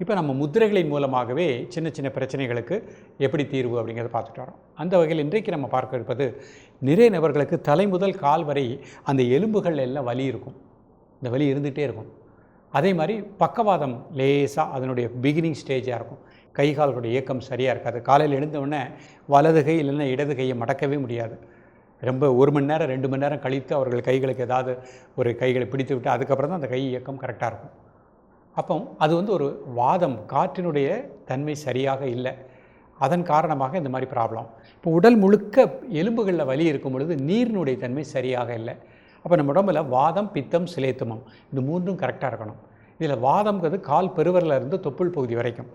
இப்போ நம்ம முத்திரைகளின் மூலமாகவே சின்ன சின்ன பிரச்சனைகளுக்கு எப்படி தீர்வு அப்படிங்கிறத பார்த்துட்டு வரோம். அந்த வகையில் இன்றைக்கு நம்ம பார்க்க இருப்பது நிறைய நபர்களுக்கு தலை முதல் கால் வரை அந்த எலும்புகள் எல்லாம் வலி இருக்கும். இந்த வலி இருந்துகிட்டே இருக்கும். அதே மாதிரி பக்கவாதம் லேசாக அதனுடைய பிகினிங் ஸ்டேஜாக இருக்கும். கை கால்களுடைய இயக்கம் சரியாக இருக்காது. காலையில் எழுந்தவுடனே வலது கை இல்லைன்னா இடது கையை மடக்கவே முடியாது. ரொம்ப ஒரு மணி நேரம் ரெண்டு மணி நேரம் கழித்து அவர்கள் கைகளுக்கு ஏதாவது ஒரு கைகளை பிடித்து விட்டு அதுக்கப்புறம் தான் அந்த கை இயக்கம் கரெக்டாக இருக்கும். அப்போ அது வந்து ஒரு வாதம் காற்றினுடைய தன்மை சரியாக இல்லை. அதன் காரணமாக இந்த மாதிரி ப்ராப்ளம் இப்போ உடல் முழுக்க எலும்புகளில் வலி இருக்கும் பொழுது நீரினுடைய தன்மை சரியாக இல்லை. அப்போ நம்ம உடம்புல வாதம் பித்தம் சிலேத்துமம் இந்த மூன்றும் கரெக்டாக இருக்கணும். இதில் வாதம்ங்கிறது கால் பெருவரில் இருந்து தொப்புள் பகுதி வரைக்கும்.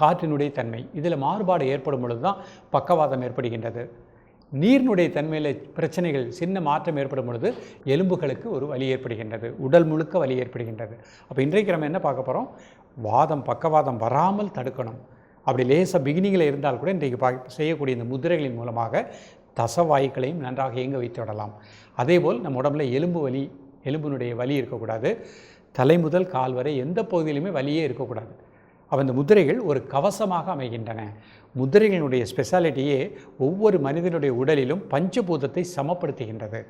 காற்றினுடைய தன்மை. இதில் மாறுபாடு ஏற்படும் பொழுது தான் பக்கவாதம் ஏற்படுகின்றது. நீரினுடைய தன்மையில் பிரச்சனைகள் சின்ன மாற்றம் ஏற்படும் பொழுது எலும்புகளுக்கு ஒரு வலி ஏற்படுகின்றது உடல் முழுக்க வலி ஏற்படுகின்றது. அப்போ இன்றைக்கு நம்ம என்ன பார்க்க போகிறோம் வாதம் பக்கவாதம் வராமல் தடுக்கணும். அப்படி லேசாக பிகினிங்கில் இருந்தால் கூட இன்றைக்கு பா செய்யக்கூடிய இந்த முதிரைகளின் மூலமாக தசவாயுக்களையும் நன்றாக இயங்க வைத்து விடலாம். அதேபோல் நம்ம உடம்புல எலும்பு வலி எலும்பினுடைய வலி இருக்கக்கூடாது. தலை முதல் கால் வரை எந்த பகுதியிலுமே வலியே இருக்கக்கூடாது. அப்போ இந்த முத்திரைகள் ஒரு கவசமாக அமைகின்றன. முத்திரைகளினுடைய ஸ்பெஷாலிட்டியே ஒவ்வொரு மனிதனுடைய உடலிலும் பஞ்சபூதத்தை சமப்படுத்துகின்றது.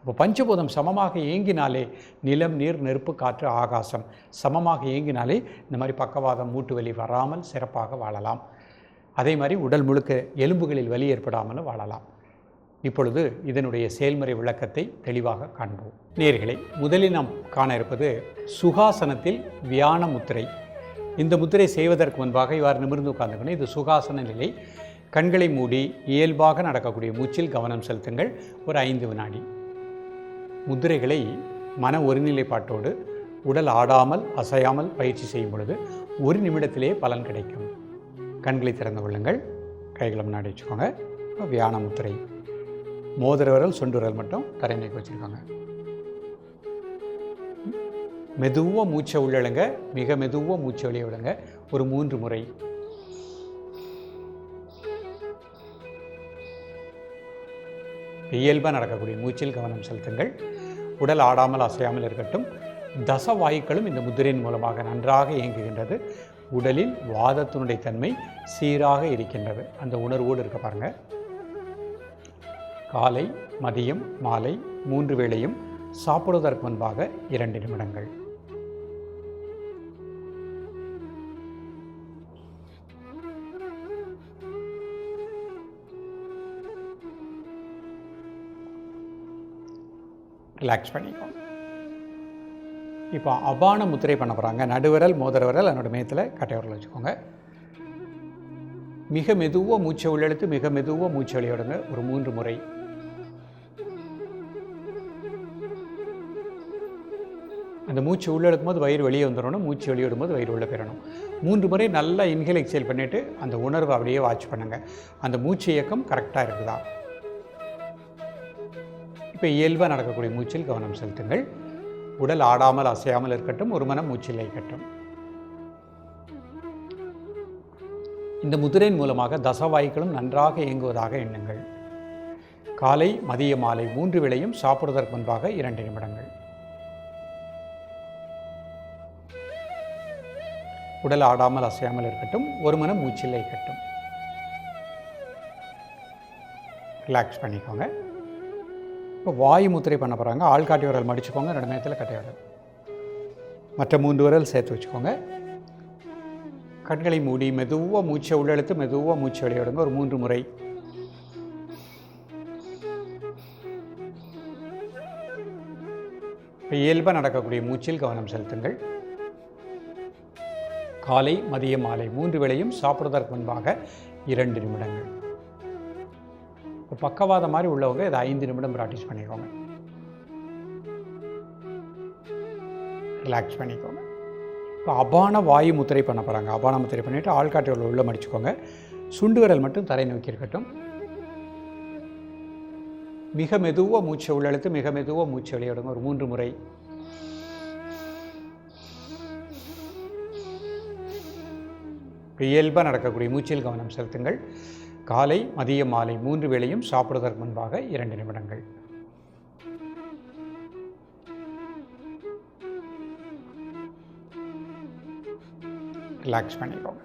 இப்போ பஞ்சபூதம் சமமாக இயங்கினாலே நிலம் நீர் நெருப்பு காற்று ஆகாசம் சமமாக இயங்கினாலே இந்த மாதிரி பக்கவாதம் மூட்டு வலி வராமல் சிறப்பாக வாழலாம். அதே மாதிரி உடல் முழுக்க எலும்புகளில் வலி ஏற்படாமலும் வாழலாம். இப்பொழுது இதனுடைய செயல்முறை விளக்கத்தை தெளிவாக காண்போம். நேர்களை முதலில் நாம் காண இருப்பது சுகாசனத்தில் வியான முத்திரை. இந்த முத்திரை செய்வதற்கு முன்பாக இவ்வாறு நிமிர்ந்து உட்கார்ந்துக்கணும் இது சுகாசன நிலை. கண்களை மூடி இயல்பாக நடக்கக்கூடிய மூச்சில் கவனம் செலுத்துங்கள். ஒரு ஐந்து வினாடி. முத்திரைகளை மன ஒருநிலைப்பாட்டோடு உடல் ஆடாமல் அசையாமல் பயிற்சி செய்யும் பொழுது ஒரு நிமிடத்திலே பலன் கிடைக்கும். கண்களை திறந்து கொள்ளுங்கள். கைகளை முன்னாடி வச்சுக்கோங்க. வியான முத்திரை. மோதிர விரல் மட்டும் தரைமைக்கு வச்சுருக்காங்க. மெதுவாக மூச்சை உள்ளழுங்க மிக மெதுவாக மூச்சை வெளியே விடுங்க ஒரு மூன்று முறை. இயல்பாக நடக்கக்கூடிய மூச்சில் கவனம் செலுத்துங்கள். உடல் ஆடாமல் அசையாமல் இருக்கட்டும். தச வாயுக்களும் இந்த முதிரையின் மூலமாக நன்றாக இயங்குகின்றது. உடலில் வாதத்தினுடைய தன்மை சீராக இருக்கின்றது. அந்த உணர்வோடு இருக்க பாருங்கள் காலை மதியம் மாலை மூன்று வேளையும் சாப்பிடுவதற்கு முன்பாக இரண்டு நிமிடங்கள். ரிலாக்ஸ் பண்ணிக்கோங்க இப்போ அபான முத்திரை பண்ண போகிறாங்க நடுவிரல் மோதிர விரல் என்னோடய மேத்தில் கட்டையவரல் வச்சுக்கோங்க. மிக மெதுவாக மூச்சை உள்ளெழுத்து மிக மெதுவாக மூச்சு வெளியிடுங்க. ஒரு மூன்று முறை. அந்த மூச்சு உள்ளெழுக்கும் போது வயிறு வெளியே வந்துடணும். மூச்சு வெளியிடும் போது வயிறு உள்ளே பெறணும் மூன்று முறை நல்லா இன்ஹேல் எக்ஸேல் பண்ணிவிட்டு அந்த உணர்வை அப்படியே வாட்ச் பண்ணுங்கள் அந்த மூச்சு இயக்கம் கரெக்டாக இருக்குதா? இப்போ இயல்பாக நடக்கக்கூடிய மூச்சில் கவனம் செலுத்துங்கள். உடல் ஆடாமல் அசையாமல் இருக்கட்டும் ஒரு மனம் மூச்சில் இருக்கட்டும் இந்த முதிரையின் மூலமாக தசவாய்களும் நன்றாக இயங்குவதாக எண்ணுங்கள். காலை மதிய மாலை மூன்று வேளையும் சாப்பிடுவதற்கு முன்பாக இரண்டு நிமிடங்கள். உடல் ஆடாமல் அசையாமல் இருக்கட்டும் ஒரு மனம் மூச்சில் இருக்கட்டும் ரிலாக்ஸ் பண்ணிக்கோங்க. இப்போ வாயு முத்திரை பண்ண போகிறாங்க ஆள்காட்டி விரல் மடிச்சுக்கோங்க. ரெண்டு நேரத்தில் கட்டை விரல் மற்ற மூன்று விரல் சேர்த்து வச்சுக்கோங்க. கண்களை மூடி மெதுவாக மூச்சை உள்ளெழுத்து மெதுவாக மூச்சு வெளியிடுங்க. ஒரு மூன்று முறை. இப்போ இயல்பாக நடக்கக்கூடிய மூச்சில் கவனம் செலுத்துங்கள். காலை மதியம் மாலை மூன்று வேளையும் சாப்பிடுவதற்கு முன்பாக இரண்டு நிமிடங்கள். இப்போ பக்கவாதம் மாதிரி உள்ளவங்க இதை ஐந்து நிமிடம் ப்ராக்டிஸ் பண்ணிக்கோங்க. ரிலாக்ஸ் பண்ணிக்கோங்க. இப்போ அபான வாயு முத்திரை பண்ண போகிறாங்க அபான முத்திரை பண்ணிவிட்டு ஆள்காட்டுகள் உள்ள மடிச்சுக்கோங்க. சுண்டு விரல் மட்டும் தரை நோக்கி இருக்கட்டும். மிக மெதுவாக மூச்சை உள்ளெழுத்து மிக மெதுவாக மூச்சை வெளியிடுங்க ஒரு மூன்று முறை. இயல்பாக நடக்கக்கூடிய மூச்சில் கவனம் செலுத்துங்கள். காலை மதியம் மாலை மூன்று வேளையும் சாப்பிடுவதற்கு முன்பாக இரண்டு நிமிடங்கள். ரிலாக்ஸ் பண்ணிக்கோங்க.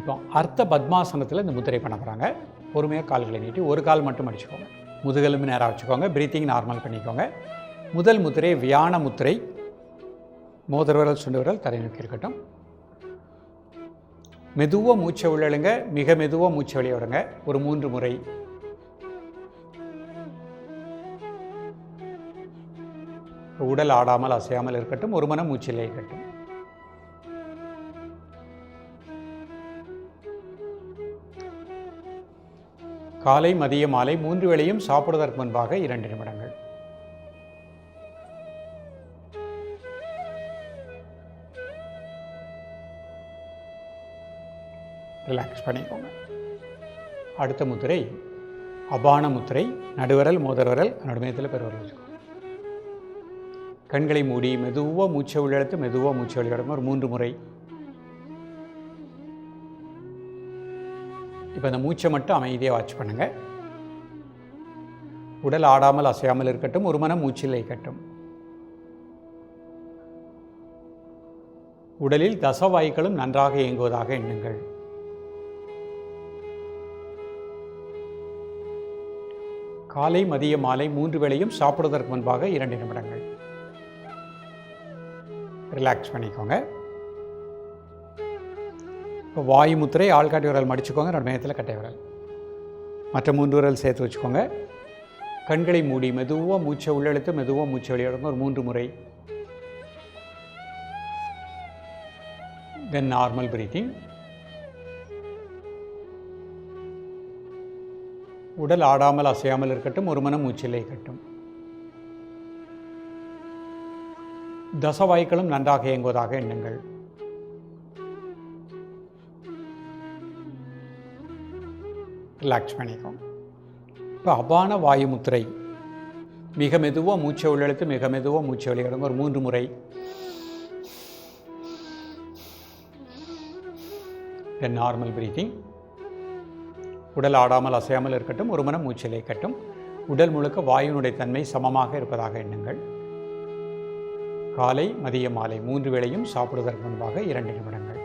இப்போ அர்த்த பத்மாசனத்தில் இந்த முத்திரை பண்ண போகிறாங்க பொறுமையாக கால்களை நீட்டி ஒரு கால் மட்டும் அடிச்சுக்கோங்க. முதுகெலும்பு நேராக வச்சுக்கோங்க பிரீத்திங் நார்மல் பண்ணிக்கோங்க. முதல் முத்திரை வியான முத்திரை. மோதிர விரல் சுண்டு விரல் நோக்கி இருக்கட்டும். மெதுவாக மூச்சை உள்ளழுங்க மிக மெதுவாக மூச்சை வெளியே விடுங்க. ஒரு மூன்று முறை. உடல் ஆடாமல் அசையாமல் இருக்கட்டும் ஒரு மனம் மூச்சிலே இருக்கட்டும். காலை மதிய மாலை மூன்று வேளையும் சாப்பிடுவதற்கு முன்பாக இரண்டு நிமிடங்கள். ரிலாக்ஸ் பண்ணிக்கோங்க. அடுத்த முத்திரை அபான முத்திரை நடுவரல் மோதரவரல் நடுமையத்தில் பெருவரல் வச்சுக்கோங்க. கண்களை மூடி மெதுவாக மூச்சை உள்ளெடுத்து மெதுவாக மூச்சை வெளியிடணும். ஒரு மூன்று முறை. இப்போ இந்த மூச்சை மட்டும் அமைதியாக வாட்ச் பண்ணுங்கள் உடல் ஆடாமல் அசையாமல் இருக்கட்டும் ஒரு மனம் மூச்சில் இருக்கட்டும் உடலில் தசவாயுக்களும் நன்றாக இயங்குவதாக எண்ணுங்கள். காலை மதிய மாலை மூன்று வேளையும் சாப்பிடுவதற்கு முன்பாக இரண்டு நிமிடங்கள். ரிலாக்ஸ் பண்ணிக்கோங்க. இப்போ வாயு முத்திரை ஆள்காட்டி விரல் மடிச்சுக்கோங்க. ரெண்டு மையத்தில் கட்டை விரல். மற்ற மூன்று விரல் சேர்த்து வச்சுக்கோங்க. கண்களை மூடி மெதுவாக மூச்சை உள்ளெழுத்து மெதுவாக மூச்சை வெளியிடுங்க. ஒரு மூன்று முறை. தென் நார்மல் பிரீத்திங் உடல் ஆடாமல் அசையாமல் இருக்கட்டும் ஒரு மனம் மூச்சிலே இருக்கட்டும். தசவாய்களும் நன்றாக இயங்குவதாக எண்ணுங்கள். ரிலாக்ஸ் பண்ணிக்கும் இப்போ அபான வாயு முத்திரை. மிக மெதுவாக மூச்சை உள்ளெழுத்து மிக மெதுவாக மூச்சை வெளியிடுங்க. ஒரு மூன்று முறை. நார்மல் பிரீத்திங் உடல் ஆடாமல் அசையாமல் இருக்கட்டும் ஒரு மனம் மூச்சிலை கட்டும் உடல் முழுக்க வாயுனுடைய தன்மை சமமாக இருப்பதாக எண்ணுங்கள். காலை மதிய மாலை மூன்று வேளையும் சாப்பிடுவதற்கு முன்பாக இரண்டு நிமிடங்கள்.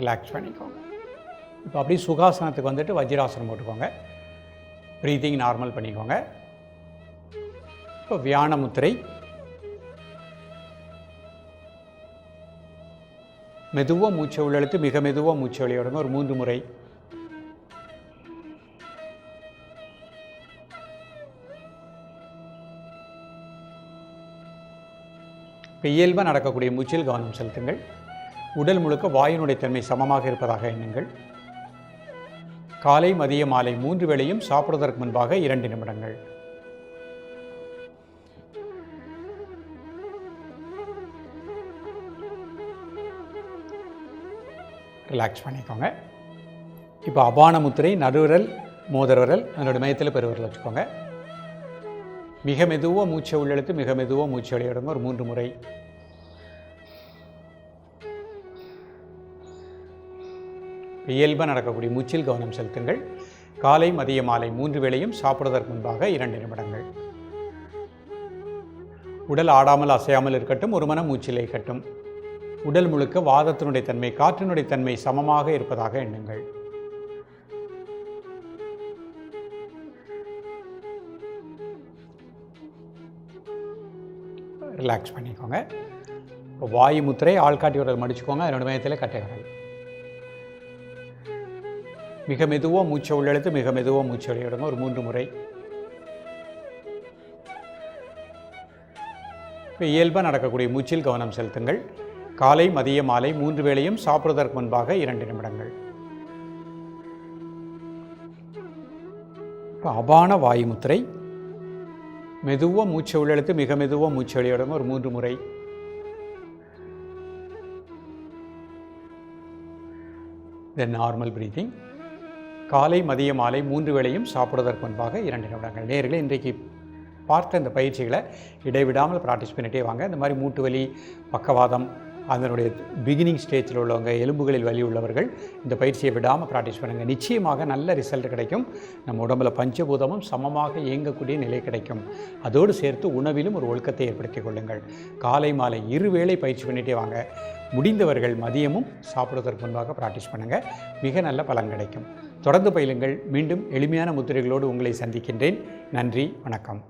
ரிலாக்ஸ் பண்ணிக்கோங்க. இப்போ அப்படியே சுகாசனத்துக்கு வந்துட்டு வஜ்ராசனம் போட்டுக்கோங்க. ப்ரீத்திங் நார்மல் பண்ணிக்கோங்க. இப்போ வியான முத்திரை மெதுவாக மூச்சை உள்ளெழுத்து மிக மெதுவாக மூச்சை வெளியிடுங்க ஒரு மூன்று முறை. இப்போ இயல்பாக நடக்கக்கூடிய மூச்சில் கவனம் செலுத்துங்கள். உடல் முழுக்க வாயினுடைய தன்மை சமமாக இருப்பதாக எண்ணுங்கள். காலை மதிய மாலை மூன்று வேளையும் சாப்பிடுவதற்கு முன்பாக இரண்டு நிமிடங்கள். ரிலாக்ஸ் பண்ணிக்கோங்க. இப்போ அபான முத்திரை நடுவிரல் மோதரவிரல் அதனோட மையத்தில் பெருவிரல் வச்சுக்கோங்க. மிக மெதுவாக மூச்சை உள்ளெழுத்து மிக மெதுவாக மூச்சை வெளியிடுங்க. ஒரு மூன்று முறை. இயல்பாக நடக்கக்கூடிய மூச்சில் கவனம் செலுத்துங்கள். காலை மதிய மாலை மூன்று வேளையும் சாப்பிடுவதற்கு முன்பாக இரண்டு நிமிடங்கள். உடல் ஆடாமல் அசையாமல் இருக்கட்டும் ஒரு மன மூச்சிலே இருக்கட்டும் உடல் முழுக்க வாதத்தினுடைய தன்மை காற்றினுடைய தன்மை சமமாக இருப்பதாக எண்ணுங்கள். ரிலாக்ஸ் பண்ணிக்கோங்க. வாயு முத்திரை ஆள்காட்டி விரல் மடிச்சுக்கோங்க. அதனோட மையத்தில் கட்டை விரல். மிக மெதுவாக மூச்சை உள்ளெழுத்து மிக மெதுவாக மூச்சை வெளியிடுங்க. ஒரு மூன்று முறை. இப்போ இயல்பாக நடக்கக்கூடிய மூச்சில் கவனம் செலுத்துங்கள். காலை மதிய மாலை மூன்று வேளையும் சாப்பிடுவதற்கு முன்பாக இரண்டு நிமிடங்கள். இப்போ அபான வாயுமுத்திரை மெதுவாக மூச்சை உள்ளெழுத்து மிக மெதுவாக மூச்சை வெளியிடுங்க ஒரு மூன்று முறை. தென் நார்மல் பிரீதிங் காலை மதிய மாலை மூன்று வேளையும் சாப்பிடுவதற்கு முன்பாக இரண்டு நிமிடங்கள். நேர்களை இன்றைக்கு பார்த்த இந்த பயிற்சிகளை இடைவிடாமல் ப்ராக்டிஸ் பண்ணிகிட்டே வாங்க. இந்த மாதிரி மூட்டு வலி பக்கவாதம் அதனுடைய பிகினிங் ஸ்டேஜில் உள்ளவங்க எலும்புகளில் வலி உள்ளவர்கள் இந்த பயிற்சியை விடாமல் ப்ராக்டிஸ் பண்ணுங்கள் நிச்சயமாக நல்ல ரிசல்ட் கிடைக்கும். நம்ம உடம்புல பஞ்சபூதமும் சமமாக இயங்கக்கூடிய நிலை கிடைக்கும். அதோடு சேர்த்து உணவிலும் ஒரு ஒழுக்கத்தை ஏற்படுத்திக் கொள்ளுங்கள். காலை மாலை இருவேளை பயிற்சி பண்ணிகிட்டே வாங்க. முடிந்தவர்கள் மதியமும் சாப்பிடுவதற்கு முன்பாக ப்ராக்டிஸ் பண்ணுங்கள் மிக நல்ல பலன் கிடைக்கும். தொடர்ந்து பயிலுங்கள். மீண்டும் எளிமையான முத்திரைகளோடு உங்களை சந்திக்கின்றேன். நன்றி. வணக்கம்.